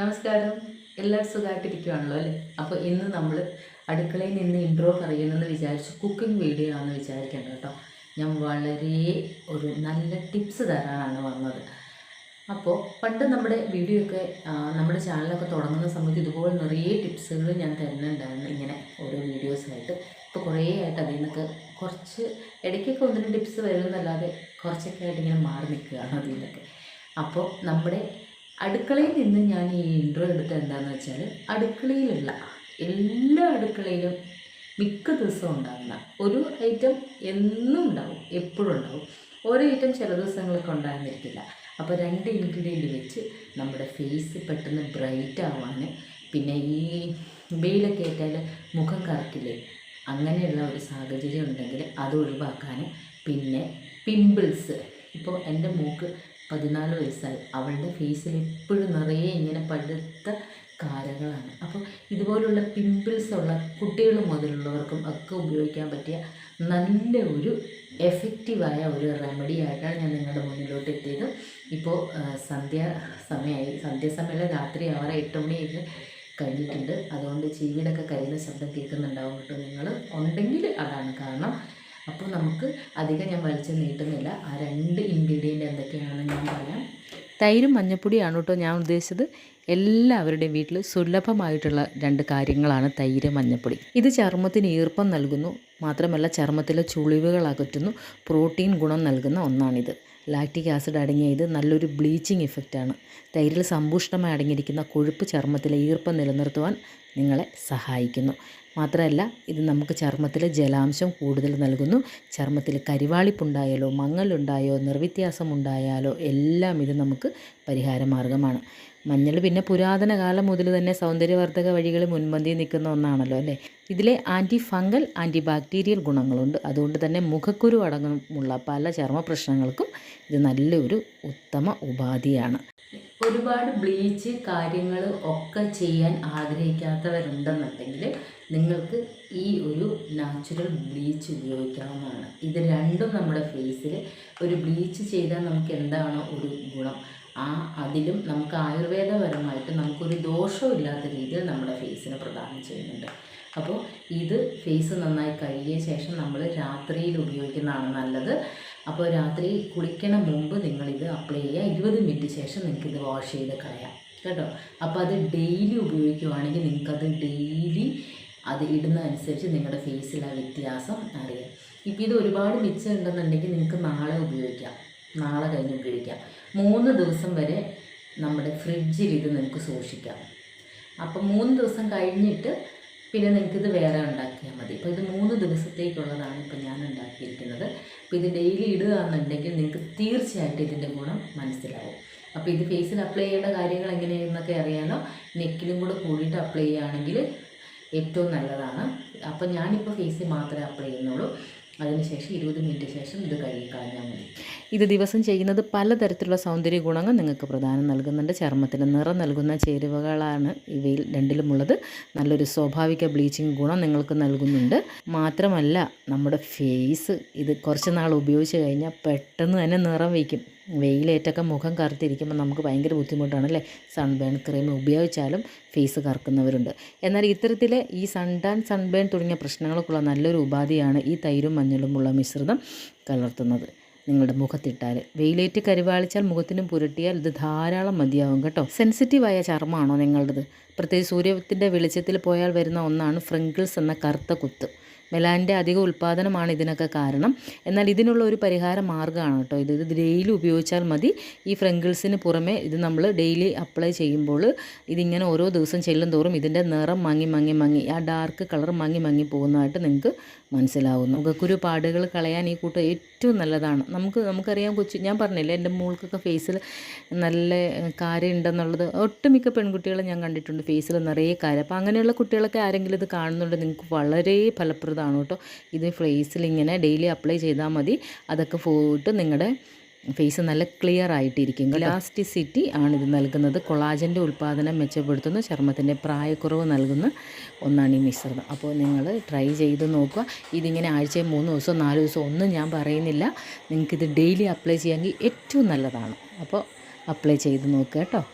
നമസ്കാരം. എല്ലാവരും സുഖമായിട്ടിരിക്കുവാണല്ലോ അല്ലേ? അപ്പോൾ ഇന്ന് നമ്മൾ അടുക്കളയിൽ നിന്ന് ഇൻട്രോ പറയുന്നതെന്ന് വിചാരിച്ച് കുക്കിംഗ് വീഡിയോ ആണെന്ന് വിചാരിക്കേണ്ട കേട്ടോ. ഞാൻ വളരെ ഒരു നല്ല ടിപ്സ് തരാനാണ് വന്നത്. അപ്പോൾ പണ്ട് നമ്മുടെ വീഡിയോ ഒക്കെ നമ്മുടെ ചാനലൊക്കെ തുടങ്ങുന്ന സമയത്ത് ഇതുപോലെ നിറയെ ടിപ്സുകൾ ഞാൻ തരുന്നുണ്ടായിരുന്നു ഇങ്ങനെ ഓരോ വീഡിയോസായിട്ട് ഇപ്പോൾ കുറേ ആയിട്ട് അതിൽ നിന്നൊക്കെ കുറച്ച് ഇടയ്ക്കൊക്കെ ഒന്നിനും ടിപ്സ് വരുന്നതല്ലാതെ കുറച്ചൊക്കെ ആയിട്ട് ഇങ്ങനെ മാറി നിൽക്കുകയാണ് അതിൽ നിന്നൊക്കെ. അപ്പോൾ നമ്മുടെ അടുക്കളയിൽ നിന്ന് ഞാൻ ഈ ഇൻട്രോ എടുത്ത എന്താണെന്ന് വെച്ചാൽ അടുക്കളയിലുള്ള എല്ലാ അടുക്കളയിലും മിക്ക ദിവസവും ഉണ്ടാകുന്ന ഒരു ഐറ്റം എന്നും ഉണ്ടാവും എപ്പോഴും ഉണ്ടാവും. ഓരോ ഐറ്റം ചില ദിവസങ്ങളൊക്കെ ഉണ്ടാകുന്നിരിക്കില്ല അപ്പോൾ രണ്ട് ഇൻഗ്രീഡിയന്റ് വെച്ച് നമ്മുടെ ഫേസ് പെട്ടെന്ന് ബ്രൈറ്റ് ആവാൻ പിന്നെ ഈ വെയിലൊക്കെ ഏറ്റാൽ മുഖം കറക്കില്ലേ? അങ്ങനെയുള്ള ഒരു സാഹചര്യം ഉണ്ടെങ്കിൽ അത് ഒഴിവാക്കാൻ പിന്നെ പിമ്പിൾസ് ഇപ്പോൾ എന്റെ മൂക്ക് പതിനാല് വയസ്സായി. അവളുടെ ഫേസിൽ എപ്പോഴും നിറയെ ഇങ്ങനെ പഴുത്ത കാരകളാണ്. അപ്പോൾ ഇതുപോലുള്ള പിമ്പിൾസ് ഉള്ള കുട്ടികൾ മുതലുള്ളവർക്കും ഒക്കെ ഉപയോഗിക്കാൻ പറ്റിയ നല്ല ഒരു എഫക്റ്റീവായ ഒരു റെമഡി ആയിട്ടാണ് ഞാൻ നിങ്ങളുടെ മുന്നിലോട്ട് എത്തിയത്. ഇപ്പോൾ സന്ധ്യ സമയമായി സന്ധ്യാസമയമല്ല രാത്രി ആറ് എട്ട് മണിയൊക്കെ കഴിഞ്ഞിട്ടുണ്ട്. അതുകൊണ്ട് ചീവിടൊക്കെ കരയുന്ന ശബ്ദം കേൾക്കുന്നുണ്ടാവും കേട്ടോ നിങ്ങൾ. ഉണ്ടെങ്കിൽ അതാണ് കാരണം. അപ്പോൾ നമുക്ക് അധികം ഞാൻ വലിച്ചു നീട്ടുന്നില്ല. ആ രണ്ട് ഇൻഗ്രീഡിയന്റ് എന്തൊക്കെയാണെന്ന് ഞാൻ പറയാം. തൈരും മഞ്ഞപ്പൊടിയാണ് കേട്ടോ ഞാൻ ഉദ്ദേശിച്ചത്. എല്ലാവരുടെയും വീട്ടിൽ സുലഭമായിട്ടുള്ള രണ്ട് കാര്യങ്ങളാണ് തൈര് മഞ്ഞപ്പൊടി. ഇത് ചർമ്മത്തിന് ഈർപ്പം നൽകുന്നു. മാത്രമല്ല ചർമ്മത്തിലെ ചുളിവുകൾ അകറ്റുന്നു. പ്രോട്ടീൻ ഗുണം നൽകുന്ന ഒന്നാണിത്. ലാക്റ്റിക് ആസിഡ് അടങ്ങിയ ഇത് നല്ലൊരു ബ്ലീച്ചിങ് ഇഫക്റ്റാണ്. തൈരിൽ സമ്പുഷ്ടമായി അടങ്ങിയിരിക്കുന്ന കൊഴുപ്പ് ചർമ്മത്തിലെ ഈർപ്പം നിലനിർത്തുവാൻ നിങ്ങളെ സഹായിക്കുന്നു. മാത്രമല്ല ഇത് നമുക്ക് ചർമ്മത്തിൽ ജലാംശം കൂടുതൽ നൽകുന്നു. ചർമ്മത്തിൽ കരിവാളിപ്പുണ്ടായാലോ മങ്ങലുണ്ടായോ നിർവ്യത്യാസമുണ്ടായാലോ എല്ലാം ഇത് നമുക്ക് പരിഹാര മാർഗമാണ് മഞ്ഞൾ പിന്നെ പുരാതന കാലം മുതൽ തന്നെ സൗന്ദര്യവർദ്ധക വഴികളിൽ മുൻപന്തിയിൽ നിൽക്കുന്ന ഒന്നാണല്ലോ അല്ലേ? ഇതിലെ ആന്റി ഫംഗൽ ആന്റി ബാക്ടീരിയൽ ഗുണങ്ങളുണ്ട്. അതുകൊണ്ട് തന്നെ മുഖക്കുരു അടങ്ങുമുള്ള പല ചർമ്മ പ്രശ്നങ്ങൾക്കും ഇത് നല്ലൊരു ഉത്തമ ഉപാധിയാണ്. ഒരുപാട് ബ്ലീച്ച് കാര്യങ്ങൾ ഒക്കെ ചെയ്യാൻ ആഗ്രഹിക്കാത്തവരുണ്ടെന്നുണ്ടെങ്കിൽ നിങ്ങൾക്ക് ഈ ഒരു നാച്ചുറൽ ബ്ലീച്ച് ഉപയോഗിക്കാവുന്നതാണ്. ഇത് രണ്ടും നമ്മുടെ ഫേസിൽ ഒരു ബ്ലീച്ച് ചെയ്താൽ നമുക്ക് എന്താണോ ഒരു ഗുണം. ആ അതിലും നമുക്ക് ആയുർവേദപരമായിട്ട് നമുക്കൊരു ദോഷവും ഇല്ലാത്ത രീതിയിൽ നമ്മുടെ ഫേസിന് പ്രദാനം ചെയ്യുന്നുണ്ട്. അപ്പോൾ ഇത് ഫേസ് നന്നായി കഴുകിയ ശേഷം നമ്മൾ രാത്രിയിൽ ഉപയോഗിക്കുന്നതാണ് നല്ലത്. അപ്പോൾ രാത്രി കുളിക്കണ മുമ്പ് നിങ്ങളിത് അപ്ലൈ ചെയ്യുക. ഇരുപത് മിനിറ്റ് ശേഷം നിങ്ങൾക്കിത് വാഷ് ചെയ്ത് കളയാം. കേട്ടോ? അപ്പോൾ അത് ഡെയിലി ഉപയോഗിക്കുവാണെങ്കിൽ നിങ്ങൾക്കത് ഡെയിലി അത് ഇടുന്നതനുസരിച്ച് നിങ്ങളുടെ ഫേസിലെ വ്യത്യാസം അറിയാം. ഇപ്പോൾ ഇത് ഒരുപാട് മിച്ചം ഉണ്ടെന്നുണ്ടെങ്കിൽ നിങ്ങൾക്ക് നാളെ ഉപയോഗിക്കാം. നാളെ കഴിഞ്ഞ് ഉപയോഗിക്കാം മൂന്ന് ദിവസം വരെ നമ്മുടെ ഫ്രിഡ്ജിൽ ഇത് നിങ്ങൾക്ക് സൂക്ഷിക്കാം. അപ്പം മൂന്ന് ദിവസം കഴിഞ്ഞിട്ട് പിന്നെ നിങ്ങൾക്കിത് വേറെ ഉണ്ടാക്കിയാൽ മതി. ഇപ്പോൾ ഇത് മൂന്ന് ദിവസത്തേക്കുള്ളതാണ് ഇപ്പോൾ ഞാൻ ഉണ്ടാക്കിയിരിക്കുന്നത്. അപ്പോൾ ഇത് ഡെയിലി ഇടുക എന്നുണ്ടെങ്കിൽ നിങ്ങൾക്ക് തീർച്ചയായിട്ടും ഇതിന്റെ ഗുണം മനസ്സിലാവും. അപ്പോൾ ഇത് ഫേസിൽ അപ്ലൈ ചെയ്യേണ്ട കാര്യങ്ങൾ എങ്ങനെയെന്നൊക്കെ അറിയാലോ? നെക്കിലും കൂടെ കൂടിയിട്ട് അപ്ലൈ ചെയ്യുകയാണെങ്കിൽ ഏറ്റവും നല്ലതാണ്. അപ്പോൾ ഞാനിപ്പോൾ ഫേസിൽ മാത്രമേ അപ്ലൈ ചെയ്യുന്നുള്ളൂ. അതിനുശേഷം ഇരുപത് മിനിറ്റ് ശേഷം ഇത് കഴുകി കളഞ്ഞാൽ മതി. ഇത് ദിവസം ചെയ്യുന്നത് പലതരത്തിലുള്ള സൗന്ദര്യ ഗുണങ്ങൾ നിങ്ങൾക്ക് പ്രധാനം നൽകുന്നുണ്ട്. ചർമ്മത്തിന് നിറം നൽകുന്ന ചേരുവകളാണ് ഇവയിൽ രണ്ടിലുമുള്ളത് നല്ലൊരു സ്വാഭാവിക ബ്ലീച്ചിങ് ഗുണം നിങ്ങൾക്ക് നൽകുന്നുണ്ട്. മാത്രമല്ല നമ്മുടെ ഫേസ് ഇത് കുറച്ച് നാൾ ഉപയോഗിച്ച് കഴിഞ്ഞാൽ പെട്ടെന്ന് തന്നെ നിറം വയ്ക്കും. വെയിലേറ്റൊക്കെ മുഖം കറുത്തിരിക്കുമ്പോൾ നമുക്ക് ഭയങ്കര ബുദ്ധിമുട്ടാണ് അല്ലേ? സൺബേൺ ക്രീം ഉപയോഗിച്ചാലും ഫേസ് കറുക്കുന്നവരുണ്ട്. എന്നാൽ ഇത്തരത്തിൽ ഈ സൺടാൻ സൺബേൺ തുടങ്ങിയ പ്രശ്നങ്ങൾക്കുള്ള നല്ലൊരു ഉപാധിയാണ് ഈ തൈരും മഞ്ഞളുമുള്ള മിശ്രിതം കലർത്തുന്നത്. നിങ്ങളുടെ മുഖത്തിട്ടാൽ. വെയിലേറ്റ് കരിവാളിച്ചാൽ മുഖത്തിനും പുരട്ടിയാൽ ഇത് ധാരാളം മതിയാവും കേട്ടോ. സെൻസിറ്റീവായ ചർമ്മമാണോ നിങ്ങളുടേത്? പ്രത്യേകിച്ച് സൂര്യത്തിന്റെ വെളിച്ചത്തിൽ പോയാൽ വരുന്ന ഒന്നാണ് ഫ്രിങ്കിൾസ് എന്ന കറുത്ത കുത്ത്. മെലാന്റെ അധിക ഉൽപ്പാദനമാണ് ഇതിനൊക്കെ കാരണം. എന്നാൽ ഇതിനുള്ള ഒരു പരിഹാര മാർഗമാണ് കേട്ടോ ഇത്. ഇത് ഡെയിലി ഉപയോഗിച്ചാൽ മതി. ഈ ഫ്രങ്കിൾസിന് പുറമെ ഇത് നമ്മൾ ഡെയിലി അപ്ലൈ ചെയ്യുമ്പോൾ ഇതിങ്ങനെ ഓരോ ദിവസം ചെല്ലും തോറും ഇതിന്റെ നിറം മങ്ങി മങ്ങി മങ്ങി ആ ഡാർക്ക് കളർ മങ്ങി മങ്ങി പോകുന്നതായിട്ട് നിങ്ങൾക്ക് മനസ്സിലാവുന്നു. മുഖക്കുരു പാടുകൾ കളയാൻ ഈ കൂട്ടം ഏറ്റവും നല്ലതാണ്. നമുക്ക് നമുക്കറിയാം കൊച്ചു ഞാൻ പറഞ്ഞില്ലേ എന്റെ മോൾക്കൊക്കെ ഫേസിൽ നല്ല കാര്യമുണ്ടെന്നുള്ളത്. ഒട്ടുമിക്ക പെൺകുട്ടികളെ ഞാൻ കണ്ടിട്ടുണ്ട് ഫേസിൽ നിറയെ കാര്യം. അപ്പോൾ അങ്ങനെയുള്ള കുട്ടികളൊക്കെ ആരെങ്കിലും ഇത് കാണുന്നുണ്ട് നിങ്ങൾക്ക് വളരെ ഫലപ്രദമാണ് കേട്ടോ. ഇത് ഫേസിൽ ഇങ്ങനെ ഡെയിലി അപ്ലൈ ചെയ്താൽ മതി. അതൊക്കെ പോയിട്ട് നിങ്ങളുടെ ഫേസ് നല്ല ക്ലിയർ ആയിട്ടിരിക്കും. ഇലാസ്റ്റിസിറ്റി ആണ് ഇത് നൽകുന്നത്. കൊളാജന്റെ ഉൽപ്പാദനം മെച്ചപ്പെടുത്തുന്നു. ചർമ്മത്തിന്റെ പ്രായക്കുറവ് നൽകുന്ന ഒന്നാണ് ഈ മിശ്രിതം. അപ്പോൾ നിങ്ങൾ ട്രൈ ചെയ്ത് നോക്കുക. ഇതിങ്ങനെ ആഴ്ചയിൽ മൂന്ന് ദിവസം നാല് ദിവസം ഒന്നും ഞാൻ പറയുന്നില്ല. നിങ്ങൾക്കിത് ഡെയിലി അപ്ലൈ ചെയ്യാമെങ്കിൽ ഏറ്റവും നല്ലതാണ്. അപ്പോൾ അപ്ലൈ ചെയ്ത് നോക്കുക കേട്ടോ.